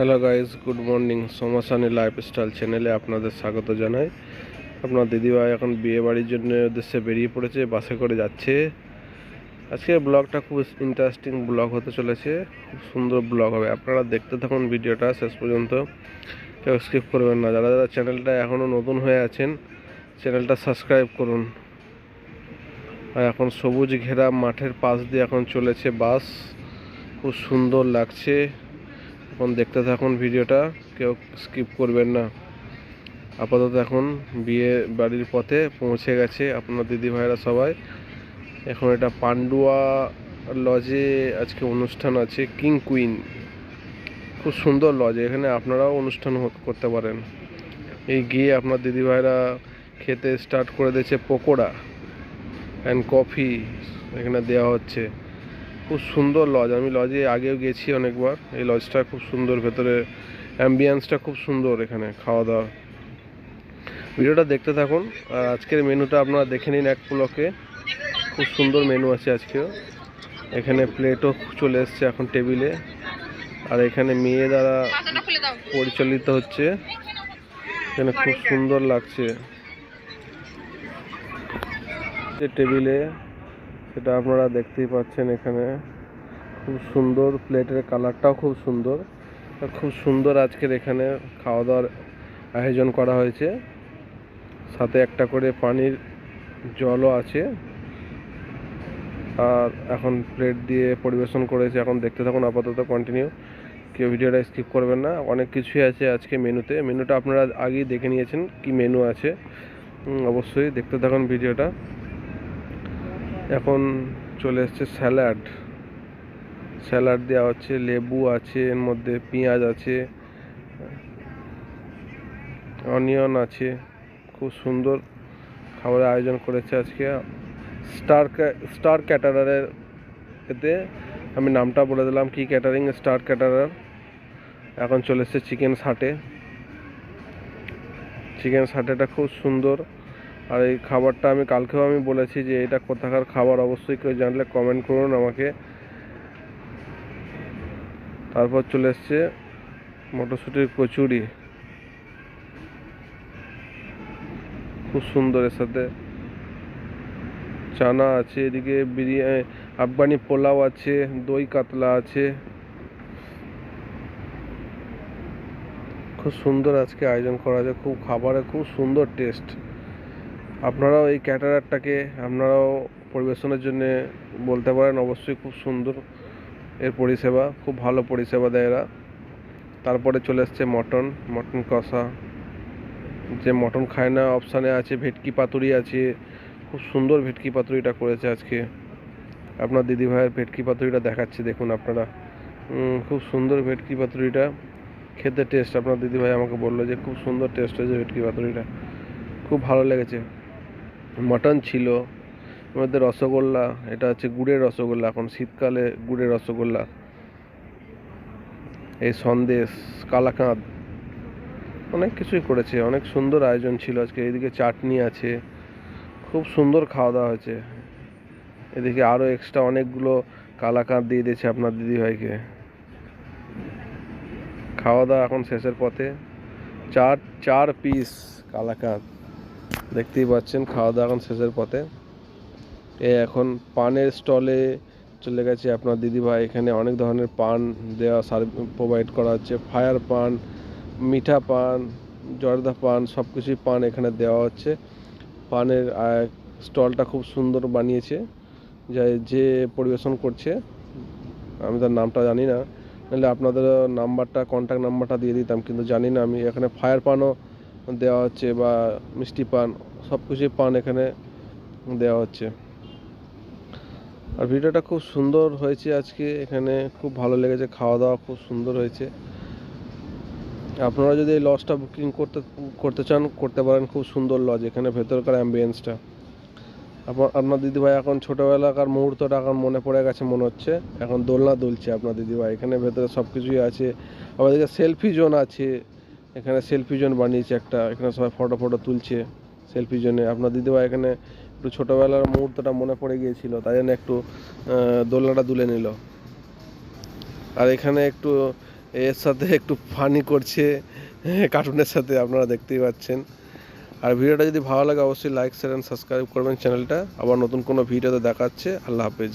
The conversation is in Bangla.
Hello guys good morning Somasani lifestyle চ্যানেলে আপনাদের স্বাগত জানাই। আপনার দিদিভাই এখন বিয়ে বাড়ির জন্য উদ্দেশ্যে বেরিয়ে পড়েছে, বাসে করে যাচ্ছে। আজকে ব্লগটা খুব ইন্টারেস্টিং ব্লগ হতে চলেছে। খুব সুন্দর ব্লগ হবে। আপনারা দেখতে থাকুন ভিডিওটা শেষ পর্যন্ত। কেউ স্কিপ করবেন না। যারা যারা চ্যানেলটা এখনও নতুন হয়ে আছেন চ্যানেলটা সাবস্ক্রাইব করুন। আর এখন সবুজ ঘেরা মাঠের পাশ দিয়ে এখন চলেছে বাস। খুব সুন্দর লাগছে। এখন দেখতে থাকুন ভিডিওটা, কেউ স্কিপ করবেন না। আপাতত এখন বিয়ে বাড়ির পথে পৌঁছে গেছে আপনার দিদি ভাইরা সবাই। এখন এটা পান্ডুয়া লজে আজকে অনুষ্ঠান আছে কিং কুইন খুব সুন্দর লজ এখানে আপনারাও অনুষ্ঠান করতে পারেন। এই গিয়ে আপনার দিদি ভাইরা খেতে স্টার্ট করে দিয়েছে পকোড়া অ্যান্ড কফি এখানে দেওয়া হচ্ছে। খুব সুন্দর লজ আমি লজে আগেও গেছি অনেকবার। এই লজটা খুব সুন্দর, ভেতরে অ্যাম্বিয়েন্সটা খুব সুন্দর এখানে খাওয়া দাওয়া ভিডিওটা দেখতে থাকুন। আর আজকের মেনুটা আপনারা দেখে নিন এক পুলকে খুব সুন্দর মেনু আছে আজকেও। এখানে প্লেটও চলে এসছে এখন টেবিলে আর এখানে মেয়ে দ্বারা পরিচালিত হচ্ছে। এখানে খুব সুন্দর লাগছে। টেবিলে সেটা আপনারা দেখতেই পাচ্ছেন এখানে। খুব সুন্দর প্লেটের কালারটাও খুব সুন্দর। খুব সুন্দর আজকের এখানে খাওয়া দাওয়ার আয়োজন করা হয়েছে। সাথে একটা করে পানির জলও আছে। আর এখন প্লেট দিয়ে পরিবেশন করেছে। এখন দেখতে থাকুন, আপাতত কন্টিনিউ কেউ ভিডিওটা স্কিপ করবেন না। অনেক কিছুই আছে আজকে মেনুতে। মেনুটা আপনারা আগেই দেখে নিয়েছেন কি মেনু আছে। অবশ্যই দেখতে থাকুন ভিডিওটা। এখন চলে এসছে স্যালাড। স্যালাড দেওয়া হচ্ছে, লেবু আছে, এর মধ্যে পেঁয়াজ আছে, অনিয়ন আছে, খুব সুন্দর খাবারের আয়োজন করেছে আজকে। স্টার স্টার ক্যাটারারের এতে আমি নামটা বলে দিলাম, কি ক্যাটারিং স্টার ক্যাটারার। এখন চলে এসছে চিকেন সাটে। চিকেন সাটেটা খুব সুন্দর। আর এই খাবারটা আমি কালকেও আমি বলেছি যে এটা কোথাকার খাবার, অবশ্যই কেউ জানলে কমেন্ট করুন আমাকে। তারপর চলে এসছে মটরশুটির কচুরি। খুব সুন্দর এর সাথে। চানা আছে, এদিকে বিরিয়ানি, আফগানি পোলাও আছে, দই কাতলা আছে। খুব সুন্দর আজকে আয়োজন করা আছে খুব খাবারে খুব সুন্দর টেস্ট আপনারাও এই ক্যাটারারটাকে আপনারাও পরিবেশনের জন্য বলতে পারেন, অবশ্যই খুব সুন্দর এর পরিষেবা, খুব ভালো পরিষেবা দেয় এরা। তারপরে চলে এসছে মটন মটন কষা। যে মটন খায় না অপশানে আছে, ভেটকি পাতুরি আছে। খুব সুন্দর ভেটকি পাতুরিটা করেছে আজকে। আপনার দিদি ভাইয়ের ভেটকি পাতুরিটা দেখাচ্ছি, দেখুন আপনারা। খুব সুন্দর ভেটকি পাতুরিটা। খেতে টেস্ট আপনার দিদি ভাই আমাকে বলল যে খুব সুন্দর টেস্ট হয়েছে ভেটকি পাতুরিটা। খুব ভালো লেগেছে। মটন ছিল এর মধ্যে রসগোল্লা, এটা হচ্ছে গুড়ের রসগোল্লা, এখন শীতকালে গুড়ের রসগোল্লা। এই সন্দেশ, কালাকাঁদ, অনেক কিছুই করেছে, অনেক সুন্দর আয়োজন ছিল, আজকে এদিকে চাটনি আছে, খুব সুন্দর খাওয়া দাওয়া হয়েছে। এদিকে আরও এক্সট্রা অনেকগুলো কালাকাঁদ দিয়ে দিয়েছে আপনার দিদিভাইকে খাওয়া দাওয়া এখন শেষের পথে, চার চার পিস কালাকাঁদ। দেখতেই পাচ্ছেন খাওয়া দাওয়া এখন শেষের পথে। এ এখন পানের স্টলে চলে গেছে আপনার দিদিভাই। এখানে অনেক ধরনের পান দেওয়া সার্ভ প্রোভাইড করা হচ্ছে। ফায়ার পান, মিঠা পান, জর্দা পান সব কিছুই পান এখানে দেওয়া হচ্ছে। পানের স্টলটা খুব সুন্দর বানিয়েছে। যা যে পরিবেশন করছে, আমি তার নামটা জানি না। নাহলে আপনাদের নাম্বারটা কন্ট্যাক্ট নাম্বারটা দিয়ে দিতাম, কিন্তু জানি না আমি। এখানে ফায়ার পানও দেওয়া হচ্ছে বা মিষ্টি পান সব কিছুই পান এখানে দেওয়া হচ্ছে। আর ভিডিওটা খুব সুন্দর হয়েছে আজকে, এখানে খুব ভালো লেগেছে খাওয়া দাওয়া খুব সুন্দর হয়েছে। আপনারা যদি এই লজটা বুকিং করতে করতে চান, করতে পারেন, খুব সুন্দর লজ, এখানে ভেতরকার অ্যাম্বিয়েন্সটা আপনার আপনার দিদিভাই এখন ছোটোবেলাকার মুহূর্তটা এখন মনে পড়ে গেছে, মনে হচ্ছে। এখন দোলনা দুলছে আপনার দিদিভাই, এখানে ভেতরে সব কিছুই আছে। আবার এদিকে সেলফি জোন আছে। এখানে সেলফি জোন বানিয়েছে একটা, এখানে সবাই ফটো ফটো তুলছে সেলফি জোনে আপনার দিদিভাই এখানে একটু ছোটোবেলার মুহূর্তটা মনে পড়ে গিয়েছিল, তাই জন্য একটু দোলনাটা দুলে নিল। আর এখানে একটু, এর সাথে একটু ফানি করছে কার্টুনের সাথে আপনারা দেখতেই পাচ্ছেন। আর ভিডিওটা যদি ভালো লাগে, অবশ্যই লাইক শেয়ার অ্যান্ড সাবস্ক্রাইব করবেন চ্যানেলটা। আবার নতুন কোনো ভিডিওতে দেখাচ্ছে, আল্লাহ হাফেজ।